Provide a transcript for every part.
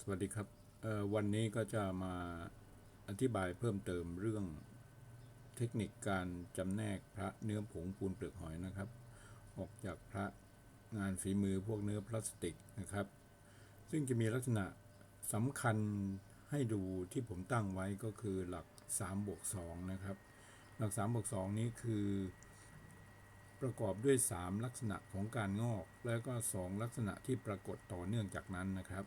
สวัสดีครับวันนี้ก็จะมาอธิบายเพิ่มเติมเรื่องเทคนิคการจำแนกพระเนื้อผงปูนเปลือกหอยนะครับ ออกจากพระงานฝีมือพวกเนื้อพลาสติกนะครับ ซึ่งจะมีลักษณะสำคัญให้ดูที่ผมตั้งไว้ก็คือหลัก3บวก2นะครับ หลัก3บวก2นี้คือ ประกอบด้วย 3 ลักษณะของการงอก แล้วก็ 2 ลักษณะที่ปรากฏต่อเนื่องจากนั้นนะครับ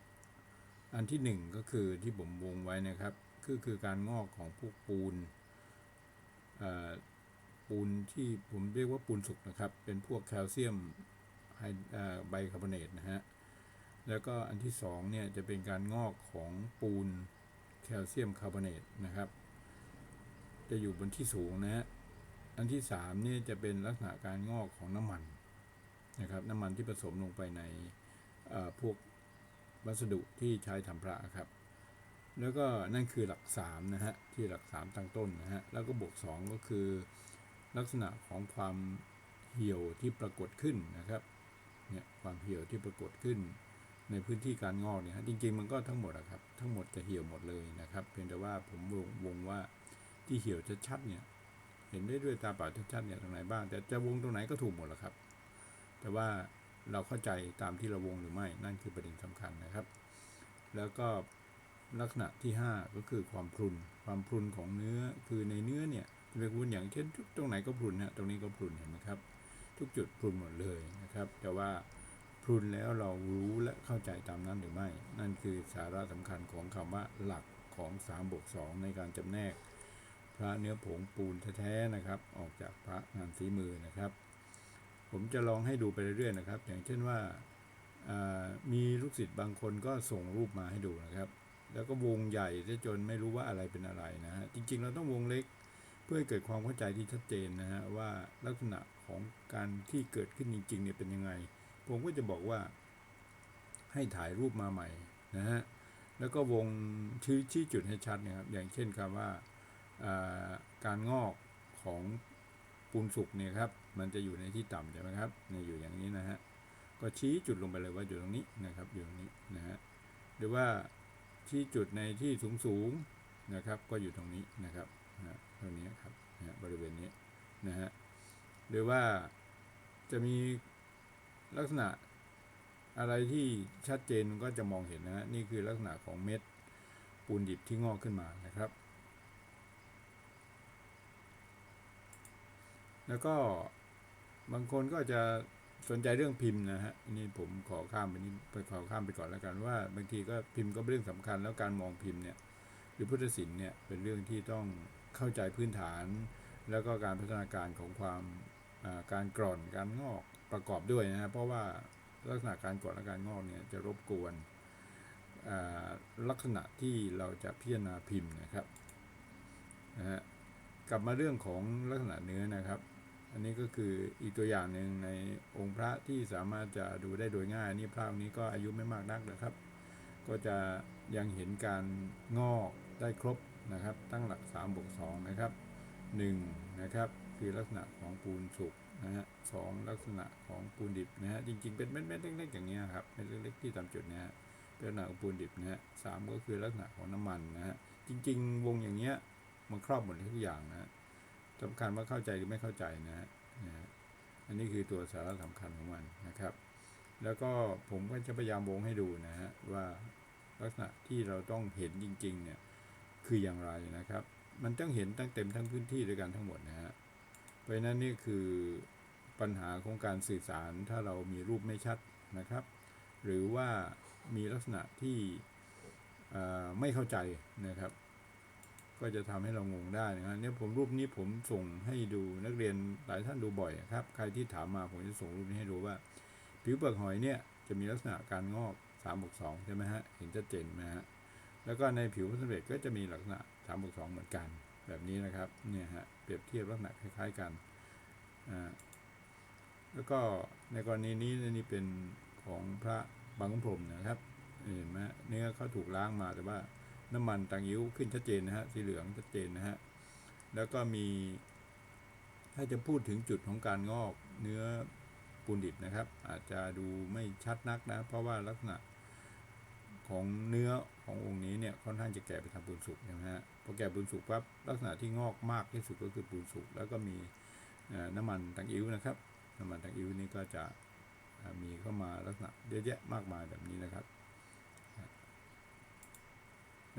อันที่ 1 ก็คือที่ผมวงไว้นะครับคือคือการงอกของพวกปูนปูนที่ผมเรียกว่าปูนสุกนะครับ เป็นพวกแคลเซียมไฮไบคาร์บอเนตนะฮะแล้วก็อันที่2เนี่ยจะเป็นการงอกของปูนแคลเซียมคาร์บอเนตนะครับ จะอยู่บนที่สูงนะฮะ อันที่3เนี่จะเป็นลักษณะการงอกของน้ำมันนะครับน้ำมันที่ผสมลงไปในพวกวัสดุที่ใช้ทำพระครับ แล้วก็นั่นคือหลัก3นะฮะที่หลัก 3 ตั้งต้นนะฮะแล้วก็บวก 2 ก็คือ ลักษณะของความเหี่ยวที่ปรากฏขึ้นนะครับเนี่ยความเหี่ยวที่ปรากฏขึ้น ในพื้นที่การงอกเนี่ยฮะจริงๆมันก็ทั้งหมดอะครับทั้งหมดจะเหี่ยวหมดเลยนะครับเพียงแต่ว่าผมวงวงว่าที่เหี่ยวชัดๆเนี่ย เห็นได้ด้วยตาเปล่าชัดๆเนี่ยตรงไหนบ้าง แต่จะวงตรงไหนก็ถูกหมดแหละครับ แต่ว่าเราเข้าใจตามที่เราวงหรือไม่ นั่นคือประเด็นสำคัญนะครับ แล้วก็ลักษณะที่ 5 ก็คือความพรุน ความพรุนของเนื้อคือในเนื้อเนี่ยจะเป็นพรุนอย่างเช่นทุกตรงไหนก็พรุนนะตรงนี้ก็พรุนเห็นไหมครับ ทุกจุดพรุนหมดเลยนะครับ แต่ว่าพรุนแล้วเรารู้และเข้าใจตามนั้นหรือไม่ นั่นคือสาระสำคัญของคำว่าหลักของ3บวก2ในการจำแนก พระเนื้อผงปูนแท้ๆนะครับ ออกจากพระงานฝีมือนะครับ ผมจะลองให้ดูไปเรื่อยๆนะครับ อย่างเช่นว่ามีลูกศิษย์บางคนก็ส่งรูปมาให้ดูนะครับ แล้วก็วงใหญ่จนไม่รู้ว่าอะไรเป็นอะไรนะฮะจริงๆ เราต้องวงเล็กเพื่อให้เกิดความเข้าใจที่ชัดเจนนะฮะว่าลักษณะของการที่เกิดขึ้นจริงๆเนี่ยเป็นยังไง ผมก็จะบอกว่า ให้ถ่ายรูปมาใหม่นะฮะแล้วก็วงชี้ชี้จุดให้ชัดนะครับอย่างเช่นคำว่า การงอกของปูนสุกเนี่ยครับมันจะอยู่ในที่ต่ำใช่ไหมครับเนี่ยอยู่อย่างนี้นะฮะก็ชี้จุดลงไปเลยว่าอยู่ตรงนี้นะครับอยู่ตรงนี้นะฮะหรือว่าชี้จุดในที่สูงสูงนะครับก็อยู่ตรงนี้นะครับนะตรงนี้ครับนะบริเวณนี้นะฮะหรือว่าจะมีลักษณะอะไรที่ชัดเจนก็จะมองเห็นนะฮะนี่คือลักษณะของเม็ดปูนดิบที่งอกขึ้นมานะครับ แล้วก็บางคนก็จะสนใจเรื่องพิมพ์นะฮะนี่ผมขอข้ามไปนี้ไปขอข้ามไปก่อนแล้วกันว่า บางทีก็พิมพ์ก็เป็นเรื่องสำคัญ แล้วการมองพิมพ์เนี่ย หรือพุทธศิลป์เนี่ยเป็นเรื่องที่ต้องเข้าใจพื้นฐาน แล้วก็การพัฒนาการของความการกร่อนการงอกประกอบด้วยนะฮะเพราะว่าลักษณะการกร่อนและการงอกเนี่ยจะรบกวนลักษณะที่เราจะพิจารณาพิมพ์นะครับนะฮะกลับมาเรื่องของลักษณะเนื้อนะครับ อันนี้ก็คืออีกตัวอย่างหนึ่งในองค์พระที่สามารถจะดูได้โดยง่าย นี่พระองค์นี้ก็อายุไม่มากนักนะครับ ก็จะยังเห็นการงอกได้ครบนะครับ ตั้งหลัก3บวก2นะครับ1นะครับคือลักษณะของปูนสุกนะฮะสองลักษณะของปูนดิบนะฮะจริงๆเป็นเม็ดๆเล็กๆอย่างเงี้ครับเม็ดเล็กๆที่ตามจุดนี้ยเป็นลักษณะของปูนดิบนะฮะสามก็คือลักษณะของน้ำมันนะฮะจริง ๆ วงอย่างเงี้ยมันครอบหมดทุกอย่างนะ สำคัญว่าเข้าใจหรือไม่เข้าใจนะฮะนะอันนี้คือตัวสาระสำคัญของมันนะครับ แล้วก็ผมก็จะพยายามวงให้ดูนะฮะว่าลักษณะที่เราต้องเห็นจริงๆเนี่ยคืออย่างไรนะครับ มันต้องเห็นตั้งเต็มทั้งพื้นที่ด้วยกันทั้งหมดนะฮะเพราะนั้นนี่คือปัญหาของการสื่อสารถ้าเรามีรูปไม่ชัดนะครับ หรือว่ามีลักษณะที่ไม่เข้าใจนะครับ ก็จะทำให้เรางงได้นะครับเนี่ยผมรูปนี้ผมส่งให้ดูนักเรียนหลายท่านดูบ่อยครับ ใครที่ถามมาผมจะส่งรูปนี้ให้ดูว่า ผิวเปลือกหอยเนี่ยจะมีลักษณะการงอก3บวก2ใช่ไหมฮะเห็นชัดเจนไหมฮะแล้วก็ในผิวพลาสติกก็จะมีลักษณะ3บวก2เหมือนกัน แบบนี้นะครับเนี่ยฮะเปรียบเทียบลักษณะคล้ายๆกันอ่าแล้วก็ในกรณีนี้นี่เป็นของพระบางขุนพรมนะครับเห็นไหมเนื้อเขาถูกล้างมาแต่ว่า น้ำมันต่างยิ้วขึ้นชัดเจนนะฮะสีเหลืองชัดเจนนะฮะแล้วก็มี ถ้าจะพูดถึงจุดของการงอกเนื้อปูนดิบนะครับ อาจจะดูไม่ชัดนักนะ เพราะว่าลักษณะของเนื้อขององค์นี้เนี่ยค่อนข้างจะแก่ไปทางปูนสุกใช่ไหมฮะพอแก่ปูนสุกปั๊บลักษณะที่งอกมากที่สุดก็คือปูนสุกแล้วก็มีน้ำมันตังอิ้วนะครับ น้ำมันตังอิ้วนี่ก็จะมีเข้ามาลักษณะเยอะแยะมากมายแบบนี้นะครับ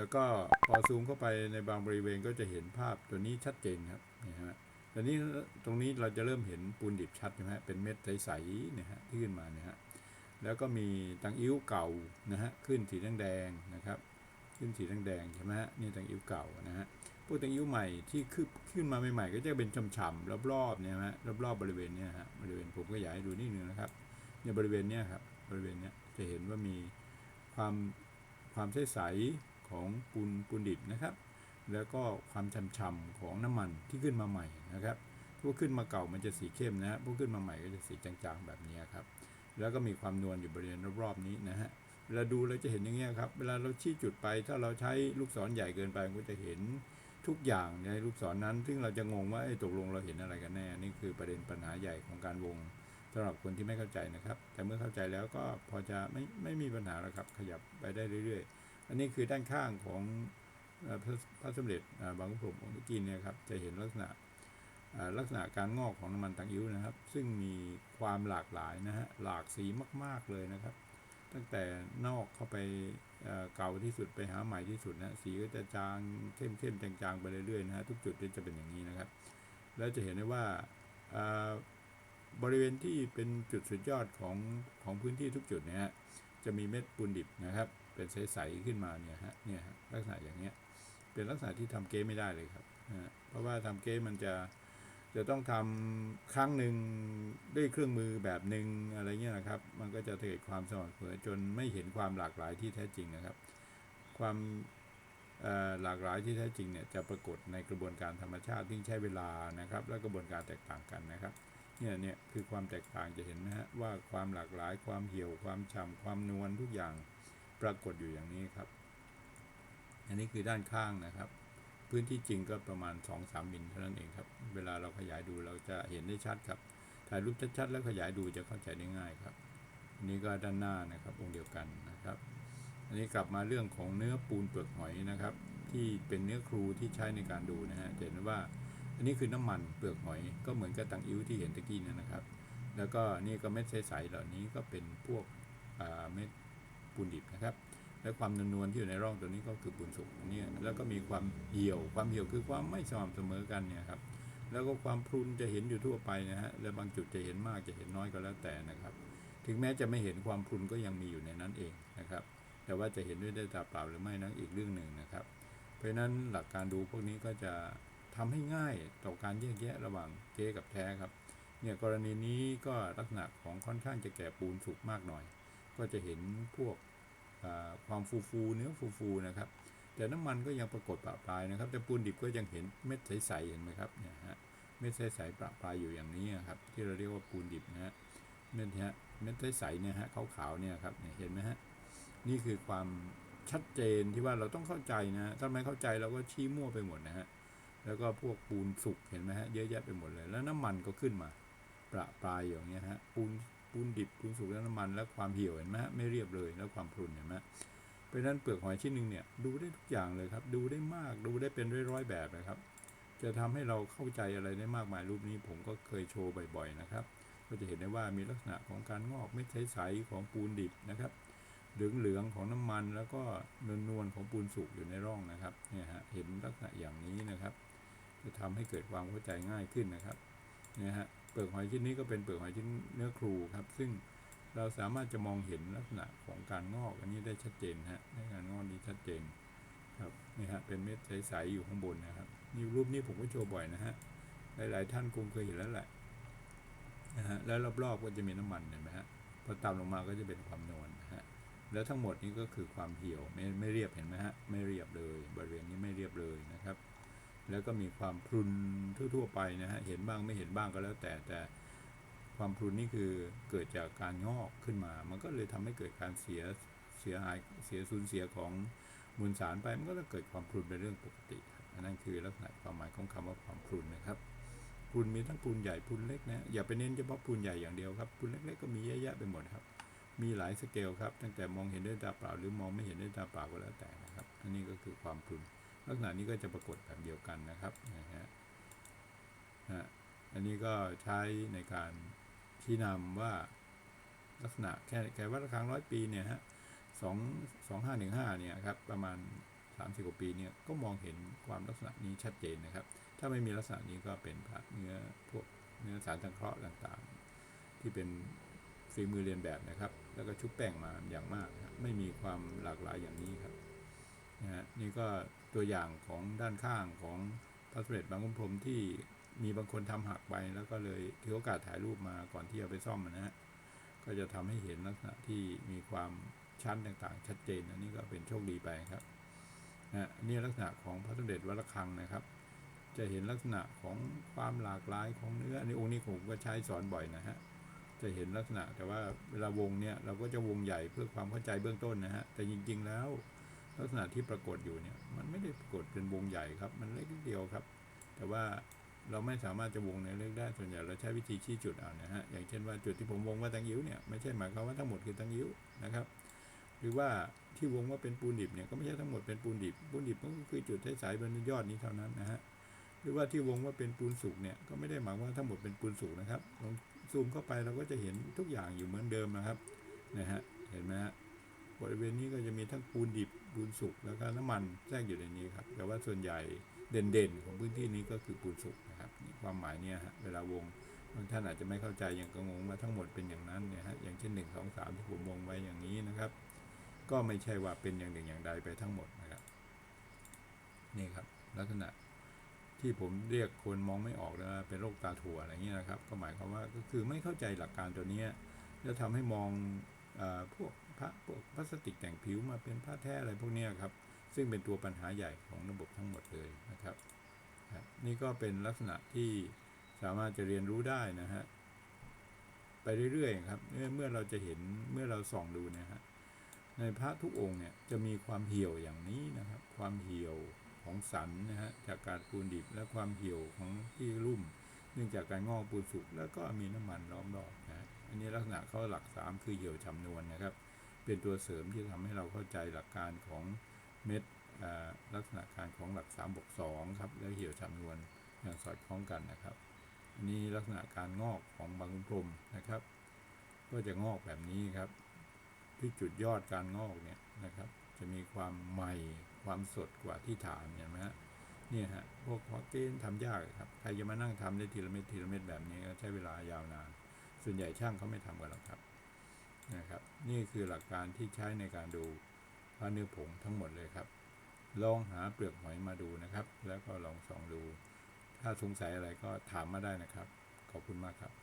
แล้วก็พอซูมเข้าไปในบางบริเวณก็จะเห็นภาพตัวนี้ชัดเจนครับนี่ฮะตอนนี้ตรงนี้เราจะเริ่มเห็นปูนดิบชัดใช่ไหมฮะเป็นเม็ดใสๆนี่ยฮะที่ขึ้นมาเนี่ยฮะแล้วก็มีตังอิ้วเก่านะฮะขึ้นสีแดงๆนะครับ ขึ้นสีแดงๆใช่ไหมฮะนี่ตังอิ้วเก่านะฮะพวกตังอิ้วใหม่ที่ขึ้นขึ้นมาใหม่ๆก็จะเป็นฉ่ำๆรอบๆเนี่ยฮะรอบๆบริเวณเนี่ยฮะบริเวณผมก็อยากให้ดูนิดนึงนะครับเนี่ยบริเวณเนี้ยครับบริเวณเนี้ยจะเห็นว่ามีความความใสๆ ของปูนปูนดิบนะครับ แล้วก็ความฉ่ำๆของน้ำมันที่ขึ้นมาใหม่นะครับพวกขึ้นมาเก่ามันจะสีเข้มนะฮะพวกขึ้นมาใหม่ก็จะสีจางๆแบบนี้ครับ แล้วก็มีความนวลอยู่บริเวณรอบๆนี้นะฮะเวลาดูเราจะเห็นอย่างเงี้ยครับเวลาเราชี้จุดไป ถ้าเราใช้ลูกศรใหญ่เกินไปก็จะเห็นทุกอย่างในลูกศรนั้น ซึ่งเราจะงงว่าไอ้ตกลงเราเห็นอะไรกันแน่ นี่คือประเด็นปัญหาใหญ่ของการวงสำหรับคนที่ไม่เข้าใจนะครับ แต่เมื่อเข้าใจแล้วก็พอจะไม่ไม่มีปัญหาแล้วครับ ขยับไปได้เรื่อยๆ อันนี้คือด้านข้างของพระสมเด็จบางขุนพรหมองค์ตะกินเนี่ยครับจะเห็นลักษณะลักษณะการงอกของน้ำมันตังอิ้วนะครับ ซึ่งมีความหลากหลายนะฮะหลากสีมาก ๆเลยนะครับ ตั้งแต่นอกเข้าไปเก่าที่สุดไปหาใหม่ที่สุดนะสีก็จะจางเข้มเข้มๆจางๆไปเรื่อยๆนะฮะทุกจุดนี่จะเป็นอย่างนี้นะครับ แล้วจะเห็นได้ว่าบริเวณที่เป็นจุดสุดยอดของของพื้นที่ทุกจุดเนี่ยฮะจะมีเม็ดปูนดิบนะครับ เป็นใสๆขึ้นมาเนี่ยฮะเนี่ยฮะลักษณะอย่างเนี้ยเป็นลักษณะที่ทำเก๊ไม่ได้เลยครับนะเพราะว่าทำเก๊มันจะจะต้องทำครั้งหนึ่งด้วยเครื่องมือแบบหนึ่งอะไรเงี้ยนะครับ มันก็จะเกิดความสม่ำเสมอจนไม่เห็นความหลากหลายที่แท้จริงนะครับ ความหลากหลายที่แท้จริงเนี่ยจะปรากฏในกระบวนการธรรมชาติที่ใช้เวลานะครับ และกระบวนการแตกต่างกันนะครับเนี่ยเนี่ยคือความแตกต่างจะเห็นไหมฮะว่าความหลากหลายความเหี่ยวความฉ่ำความนวลทุกอย่าง ปรากฏอยู่อย่างนี้ครับ อันนี้คือด้านข้างนะครับ พื้นที่จริงก็ประมาณ 2-3มิลเท่านั้นเองครับ เวลาเราขยายดูเราจะเห็นได้ชัดครับ ถ่ายรูปชัดๆแล้วขยายดูจะเข้าใจได้ง่ายครับอันนี้ก็ด้านหน้านะครับองค์เดียวกันนะครับ อันนี้กลับมาเรื่องของเนื้อปูนเปลือกหอยนะครับ ที่เป็นเนื้อครูที่ใช้ในการดูนะฮะเห็นว่าอันนี้คือน้ำมันเปลือกหอยก็เหมือนกับตังอิ้วที่เห็นตะกี้เนยนะครับ แล้วก็นี่ก็เม็ดใสๆเหล่านี้ก็เป็นพวกเม็ด ปูนดิบนะครับ และความนวลๆที่อยู่ในร่องตัวนี้ก็คือปูนสุกเนี่ยแล้วก็มีความเหี่ยวความเหี่ยวคือความไม่สม่ำเสมอกันเนี่ยครับแล้วก็ความพรุนจะเห็นอยู่ทั่วไปนะฮะ และบางจุดจะเห็นมากจะเห็นน้อยก็แล้วแต่นะครับ ถึงแม้จะไม่เห็นความพรุนก็ยังมีอยู่ในนั้นเองนะครับ แต่ว่าจะเห็นด้วยด้ตาเปล่าหรือไม่นั้นอีกเรื่องหนึ่งนะครับ เพราะฉะนั้นหลักการดูพวกนี้ก็จะทำให้ง่ายต่อการแยกแยะระหว่างเก๊กับแท้ครับ เนี่ยกรณีนี้ก็ลักษณะของค่อนข้างจะแก่ปูนสุกมากหน่อย ก็จะเห็นพวก ความฟูฟูๆเนื้อฟูฟูๆนะครับ แต่น้ำมันก็ยังปรากฏปะปลายนะครับ แต่ปูนดิบก็ยังเห็นเม็ดใสๆเห็นไหมครับเนี่ยฮะเม็ดใสๆประปรายอยู่อย่างนี้ครับ ที่เราเรียกว่าปูนดิบนะฮะเม็ดฮะเม็ดใสๆเนี่ยฮะขาวๆเนี่ยครับเนี่ยเห็นไหมฮะนี่คือความชัดเจนที่ว่าเราต้องเข้าใจนะฮะถ้าไม่เข้าใจเราก็ชี้มั่วไปหมดนะฮะแล้วก็พวกปูนสุกเห็นไหมฮะเยอะแยะไปหมดเลย แล้วน้ำมันก็ขึ้นมาประปรายอย่างเงี้ยฮะปูน ปูนดิบปูนสุกแล้วน้ำมัน แล้วความเหี่ยวเห็นไหมฮะไม่เรียบเลยแล้วความพรุนเห็นไหมเพราะนั้นเปลือกหอยชิ้นหนึ่งเนี่ยดูได้ทุกอย่างเลยครับ ดูได้มากดูได้เป็นร้อยๆแบบนะครับ จะทำให้เราเข้าใจอะไรได้มากมายรูปนี้ผมก็เคยโชว์บ่อยๆนะครับ ก็จะเห็นได้ว่ามีลักษณะของการงอกเม็ดใสๆของปูนดิบนะครับเหลืองๆของน้ำมันแล้วก็นวลๆของปูนสุกอยู่ในร่องนะครับเนี่ยฮะเห็นลักษณะอย่างนี้นะครับ จะทำให้เกิดความเข้าใจง่ายขึ้นนะครับเนี่ยฮะ เปลือกหอยชิ้นนี้ก็เป็นเปลือกหอยชิ้นเนื้อครูครับ ซึ่งเราสามารถจะมองเห็นลักษณะของการงอกอันนี้ได้ชัดเจนฮะในการงอกนี้ชัดเจนครับนี่ฮะเป็นเม็ดใสๆอยู่ข้างบนนะครับนี่รูปนี้ผมก็โชว์บ่อยนะฮะหลายๆท่านคงเคยเห็นแล้วแหละนะฮะแล้วรอบๆก็จะมีน้ำมันเห็นไหมฮะพอตามลงมาก็จะเป็นความนวลนะฮะแล้วทั้งหมดนี้ก็คือความเหี่ยวไม่ไม่เรียบเห็นไหมฮะไม่เรียบเลย บริเวณนี้ไม่เรียบเลยนะครับ แล้วก็มีความพรุนทั่ว ๆ ไปนะฮะ เห็นบ้างไม่เห็นบ้างก็แล้วแต่แต่ความพรุนนี่คือเกิดจากการงอกขึ้นมา มันก็เลยทำให้เกิดการเสียเสียหายเสียสูญเสียของมวลสารไป มันก็จะเกิดความพรุนเป็นเรื่องปกติอันนั้นคือลักษณะความหมายของคำว่าความพรุนนะครับพรุนมีทั้งพรุนใหญ่พรุนเล็กนะอย่าไปเน้นเฉพาะพรุนใหญ่อย่างเดียวครับพรุนเล็กๆก็มีเยอะแยะไปหมดครับ มีหลายสเกลครับตั้งแต่มองเห็นด้วยตาเปล่าหรือมองไม่เห็นด้วยตาเปล่าก็แล้วแต่นะครับอันนี้ก็คือความพรุน ลักษณะนี้ก็จะปรากฏแบบเดียวกันนะครับนะฮะฮะอันนี้ก็ใช้ในการชี้นำว่าลักษณะแค่แค่วัดระฆังร้อยปีเนี่ยฮะสองสองห้าหนึ่งห้าเนี่ยครับประมาณสามสิบกว่าปีเนี่ยก็มองเห็นความลักษณะนี้ชัดเจนนะครับ ถ้าไม่มีลักษณะนี้ก็เป็นพระเนื้อพวกเนื้อสารสังเคราะห์ต่างๆ ที่เป็นฝีมือเรียนแบบนะครับ แล้วก็ชุบแป้งมาอย่างมาก ไม่มีความหลากหลายอย่างนี้ครับ นะฮะนี่ก็ตัวอย่างของด้านข้างของพระสมเด็จบางขุนพรมที่มีบางคนทำหักไปแล้วก็เลยถือโอกาสถ่ายรูปมาก่อนที่จะไปซ่อมนะฮะก็จะทำให้เห็นลักษณะที่มีความชั้นต่างๆ ชัดเจนอันนี้ก็เป็นโชคดีไปครับนะนี่ลักษณะของพระสมเด็จวัดระฆังนะครับ จะเห็นลักษณะของความหลากหลายของเนื้ออันนี้องค์นี้ผมก็ใช้สอนบ่อยนะฮะจะเห็นลักษณะแต่ว่าเวลาวงเนี่ยเราก็จะวงใหญ่เพื่อความเข้าใจเบื้องต้นนะฮะแต่จริงๆแล้ว ลักษณะที่ปรากฏอยู่เนี่ยมันไม่ได้ปรากฏเป็นวงใหญ่ครับ มันเล็กนิดเดียวครับ แต่ว่าเราไม่สามารถจะวงในเล็กได้ส่วนใหญ่เราใช้วิธีชี้จุดเอานะฮะอย่างเช่นว่าจุดที่ผมวงว่าตังยิ้วเนี่ยไม่ใช่หมายความว่าทั้งหมดคือตังยิ้วนะครับ หรือว่าที่วงว่าเป็นปูนดิบเนี่ยก็ไม่ใช่ทั้งหมดเป็นปูนดิบปูนดิบก็คือจุดใสายๆบนยอดนี้เท่านั้นนะฮะหรือว่าที่วงว่าเป็นปูนสุกเนี่ยก็ไม่ได้หมายว่าทั้งหมดเป็นปูนสุกนะครับลองซูมเข้าไปเราก็จะเห็นทุกอย่างอยู่เหมือนเดิมนะครับนะฮะเห็นไหมฮะ บริเวณนี้ก็จะมีทั้งปูนดิบปูนสุกแล้วก็น้ำมันแทรกอยู่ในนี้ครับ แต่ว่าส่วนใหญ่เด่นๆ ของพื้นที่นี้ก็คือปูนสุกนะครับความหมายเนี่ยฮะเวลาวงบางท่านอาจจะไม่เข้าใจยังก็งงว่าทั้งหมดเป็นอย่างนั้นเนี่ยฮะอย่างเช่นหนึ่งสองสามที่ผมวงไว้อย่างนี้นะครับ ก็ไม่ใช่ว่าเป็นอย่างหนึ่งอย่างใดไปทั้งหมดนะครับนี่ครับ ลักษณะที่ผมเรียกคนมองไม่ออกนะเป็นโรคตาถั่วอะไรเงี้ยนะครับ ก็หมายความว่าก็คือไม่เข้าใจหลักการตัวเนี้ยจะทำให้มองอพวก พระพลาสติกแต่งผิวมาเป็นผ้าแท้อะไรพวกนี้ครับ ซึ่งเป็นตัวปัญหาใหญ่ของระบบทั้งหมดเลยนะครับ นี่ก็เป็นลักษณะที่สามารถจะเรียนรู้ได้นะฮะไปเรื่อยๆครับเมื่อเราจะเห็นเมื่อเราส่องดูนะฮะในพระทุกองค์เนี่ยจะมีความเหี่ยวอย่างนี้นะครับ ความเหี่ยวของสันนะฮะจากการปูนดิบและความเหี่ยวของที่ลุ่ม เนื่องจากการงอกปูนสุกแล้วก็มีน้ำมันล้อมรอบนะฮะอันนี้ลักษณะเขาหลักสามคือเหี่ยวชำนวนนะครับ เป็นตัวเสริมที่ทำให้เราเข้าใจหลักการของเม็ดอ่าลักษณะการของหลัก3บวก2ครับและเหี่ยวชำนวนอย่างสอดคล้องกันนะครับอันนี้ลักษณะการงอกของบางขุนพรหมนะครับ ก็จะงอกแบบนี้ครับ ที่จุดยอดการงอกเนี่ยนะครับ จะมีความใหม่ความสดกว่าที่ฐานเห็นไหมฮะเนี่ยฮะพวกฮอกเกนทำยากครับใครจะมานั่งทำได้ทีละเม็ดทีละเม็ดแบบนี้ก็ใช้เวลายาวนาน ส่วนใหญ่ช่างเขาไม่ทำกันหรอกครับ นะครับ นี่คือหลักการที่ใช้ในการดูพระเนื้อผงทั้งหมดเลยครับ ลองหาเปลือกหอยมาดูนะครับ แล้วก็ลองส่องดู ถ้าสงสัยอะไรก็ถามมาได้นะครับ ขอบคุณมากครับ